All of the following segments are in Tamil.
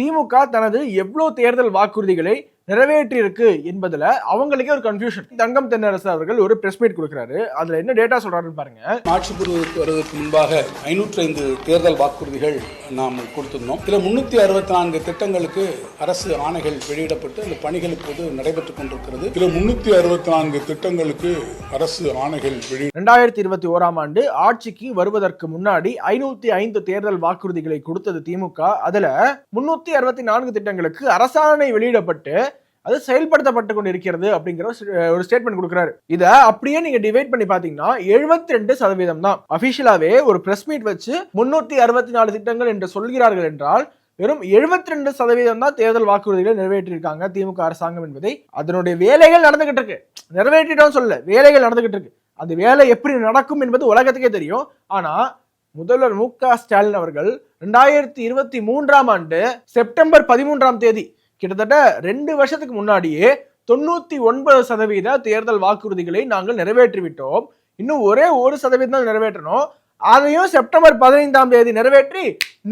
திமுக தனது எவ்வளோ தேர்தல் வாக்குறுதிகளை நிறைவேற்றியிருக்கு என்பதுல அவங்களுக்கே ஒரு கன்ஃபியூஷன் தங்கம் தென்னரசு அவர்கள் ஒரு பிரஸ் மீட் கொடுக்குறாரு. அதுல என்ன டேட்டா சொல்றாருன்னு பாருங்க. ஆட்சி புரிவதற்கு வருவதற்கு முன்பாக ஐநூற்றி ஐந்து தேர்தல் வாக்குறுதிகள் நாம் கொடுத்திருந்தோம். இதில் முன்னூற்றி அறுபத்தி நான்கு திட்டங்களுக்கு அரசு ஆணைகள் வெளியிடப்பட்டு அந்த பணிகள் இப்போது நடைபெற்றுக் கொண்டிருக்கிறது. இதில் முன்னூற்றி அறுபத்தி நான்கு திட்டங்களுக்கு அரசு ஆணைகள் வெளி ரெண்டாயிரத்தி இருபத்தி ஓராம் ஆண்டு ஆட்சிக்கு வருவதற்கு முன்னாடி ஐநூத்தி ஐந்து தேர்தல் வாக்குறுதிகளை கொடுத்தது திமுக. அதுல முன்னூத்தி அறுபத்தி நான்கு திட்டங்களுக்கு அரசாணை வெளியிடப்பட்டு அது செயல்படுத்தப்பட்டு கொண்டு இருக்கிறது அப்படிங்கிற ஒரு- ஸ்டேட்மெண்ட் கொடுக்குறாரு. இதை அப்படியே நீங்க டிவைட் பண்ணி பாத்தீங்கன்னா 72% ரெண்டு சதவீதம் தான். அபிஷியலாவே ஒரு பிரஸ் மீட் வச்சு முன்னூத்தி அறுபத்தி நாலு திட்டங்கள் என்று சொல்கிறார்கள் என்றால் வெறும் 72% ரெண்டு சதவீதம் தான் தேர்தல் வாக்குறுதிகளை நிறைவேற்றியிருக்காங்க திமுக அரசாங்கம் என்பதை. அதனுடைய வேலைகள் நடந்துகிட்டு இருக்கு. நிறைவேற்றிட்டோம் சொல்ல வேலைகள் நடந்துகிட்டு இருக்கு. அந்த வேலை எப்படி நடக்கும் என்பது உலகத்துக்கே தெரியும். ஆனா முதல்வர் மு க ஸ்டாலின் அவர்கள் ரெண்டாயிரத்தி இருபத்தி மூன்றாம் ஆண்டு செப்டம்பர் பதிமூன்றாம் தேதி கிட்டத்தட்ட ரெண்டு வருஷத்துக்கு முன்னாடியே தொண்ணூத்தி ஒன்பது சதவீத தேர்தல் வாக்குறுதிகளை நாங்கள் நிறைவேற்றிவிட்டோம். இன்னும் ஒரே ஒரு சதவீதம் தான் நிறைவேற்றணும். அதையும் செப்டம்பர் பதினைந்தாம் தேதி நிறைவேற்றி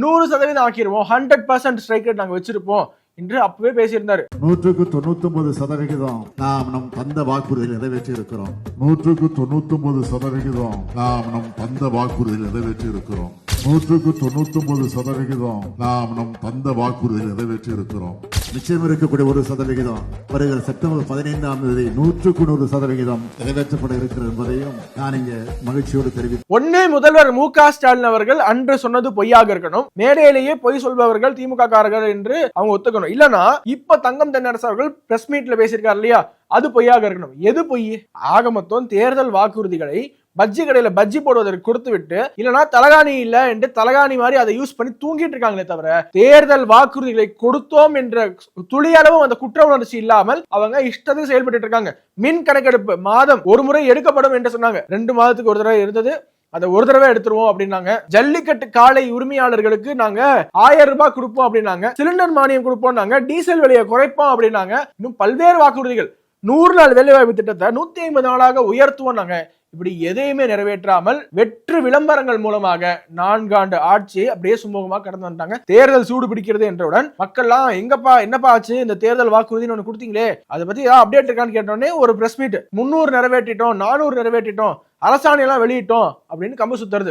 நூறு சதவீதம் ஆக்கிடுவோம். ஹண்ட்ரட் பர்சன்ட் ஸ்ட்ரைக் ரேட் நாங்கள் வச்சிருப்போம் என்று அப்பவே பேசியிருந்தாரு. நூற்றுக்கு தொண்ணூத்தி சதவிகிதம் நாம் நம் தந்த வாக்குறுதியில் நிறைவேற்றி இருக்கிறோம் நூற்றுக்கு தொண்ணூத்தி சதவிகிதம் நாம் நம் தந்த வாக்குறுதியில் நிறைவேற்றி இருக்கிறோம் நூற்றுக்கு தொண்ணூத்தி சதவிகிதம் நாம் நம் தந்த வாக்குறுதியில் நிறைவேற்றி இருக்கிறோம் நிச்சயம் இருக்கக்கூடிய ஒரு சதவிகிதம். வருகிற செப்டம்பர் பதினைந்தாம் தேதி நூற்றுக்கு நூறு சதவிகிதம் நிறைவேற்றப்பட இருக்கிறது என்பதையும் நான் இங்கே மகிழ்ச்சியோடு தெரிவித்து ஒண்ணு முதல்வர் மு க ஸ்டாலின் அவர்கள் அன்று சொன்னது பொய்யாக இருக்கணும். மேடையிலேயே பொய் சொல்பவர்கள் திமுக காரர்கள் என்று அவங்க ஒத்துக்கணும். இல்லனா இப்ப தங்கம் தென்னரசு அவர்கள் பிரஸ் மீட்ல பேசியிருக்காரு இல்லையா? அது பொய்யாக இருக்கணும். எது பொய்? ஆக மொத்தம் தேர்தல் வாக்குறுதிகளை பஜ்ஜி கடையில பஜ்ஜி போடுவதற்கு கொடுத்து விட்டு இல்லைன்னா தலகாணி இல்ல என்று தலகாணி மாதிரி அதை யூஸ் பண்ணி தூங்கிட்டு இருக்காங்களே தவிர தேர்தல் வாக்குறுதிகளை கொடுத்தோம் என்ற துளி அளவும் அந்த குற்ற உணர்ச்சி இல்லாமல் அவங்க இஷ்டத்துக்கு செயல்பட்டு இருக்காங்க. மின் கணக்கெடுப்பு மாதம் ஒரு முறை எடுக்கப்படும் என்று சொன்னாங்க. ரெண்டு மாதத்துக்கு ஒரு தடவை இருந்தது. அதை ஒரு தடவை எடுத்துருவோம் அப்படின்னாங்க. ஜல்லிக்கட்டு காலை உரிமையாளர்களுக்கு நாங்க ஆயிரம் ரூபாய் கொடுப்போம் அப்படின்னாங்க. சிலிண்டர் மானியம் கொடுப்போம்னாங்க டீசல் விலையை குறைப்போம் அப்படின்னாங்க. இன்னும் பல்வேறு வாக்குறுதிகள். நூறு நாள் வேலைவாய்ப்பு திட்டத்தை நூத்தி ஐம்பது நாளாக உயர்த்துவோம் நாங்க. இப்படி எதையுமே நிறைவேற்றாமல் வெற்று விளம்பரங்கள் மூலமாக நான்காண்டு ஆட்சியை அப்படியே சுமூகமாக கடந்து வந்துட்டாங்க. தேர்தல் சூடு பிடிக்கிறது என்றவுடன் மக்கள்லாம் எங்கப்பா என்னப்பா ஆச்சு? இந்த தேர்தல் வாக்குறுதின்னு ஒன்று கொடுத்தீங்களே. அதை பத்தி ஏதாவது அப்டேட் இருக்கான்னு கேட்டோடனே ஒரு பிரஸ் மீட் முன்னூறு நிறைவேற்றிட்டோம் நானூறு நிறைவேற்றிட்டோம் அரசாணையெல்லாம் வெளியிட்டோம் அப்படின்னு கம்பு சுத்துறது.